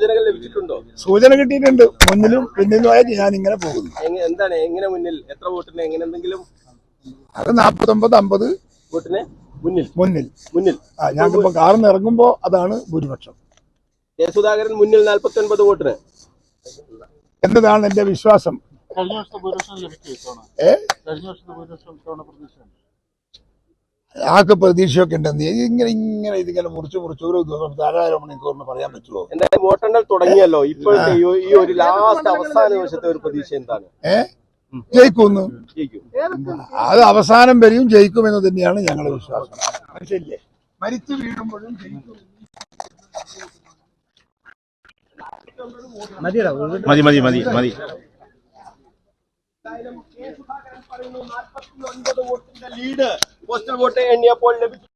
സൂചനകൾ ലഭിച്ചിട്ടുണ്ടോ? സൂചന കിട്ടിയിട്ടുണ്ട്. മുന്നിലും പിന്നിലുമായിട്ട് ഞാൻ ഇങ്ങനെ പോകുന്നു. എന്താണ്? എങ്ങനെ മുന്നിൽ? എത്ര വോട്ടിന്? എങ്ങനെ എന്തെങ്കിലും? അത് നാപ്പത്തൊമ്പത് അമ്പത്. വോട്ടിന് മുന്നിൽ. മുന്നിൽ. മുന്നിൽ. ആ ഞങ്ങൾക്കിപ്പോ കാറിന്ന് ഇറങ്ങുമ്പോ അതാണ് ഭൂരിപക്ഷം. കെ മുന്നിൽ നാൽപ്പത്തി ഒൻപത് വോട്ടിന്. എന്നതാണ് എന്റെ വിശ്വാസം. കഴിഞ്ഞ വർഷത്തെ ഭൂരിപക്ഷം ലഭിക്കും ഏ? കഴിഞ്ഞ വർഷത്തെ ഭൂരിപക്ഷം പ്രതീക്ഷയുണ്ട്? ആൾക്ക് പ്രതീക്ഷയൊക്കെ ഉണ്ടെന്ന്. ഇങ്ങനെ ഇങ്ങനെ ഇതിങ്ങനെ മുറിച്ച് മുറിച്ച് ഓരോ ദിവസം ധാരാളം മണിക്കൂറിന് പറയാൻ പറ്റുമോ എന്തായാലും വോട്ടെണ്ണൽ തുടങ്ങിയല്ലോ. ഇപ്പോഴത്തെ ഈ- ഒരു ലാസ്റ്റ് അവസാന നിമിഷത്തെ ഒരു പ്രതീക്ഷ എന്താണ്? ഏ? ജയിക്കുമെന്ന്? ജയിക്കും. അത് അവസാനം വരെയും ജയിക്കും എന്ന് തന്നെയാണ് ഞങ്ങളുടെ വിശ്വാസം. മനസ്സില്ലേ മരിച്ചു വീഴുമ്പോഴും ജയിക്കും. മതി മതി മതി മതി. എന്തായാലും കെ സുധാകരൻ പറയുന്നു നാൽപ്പത്തി ഒൻപത് വോട്ടിന്റെ ലീഡ്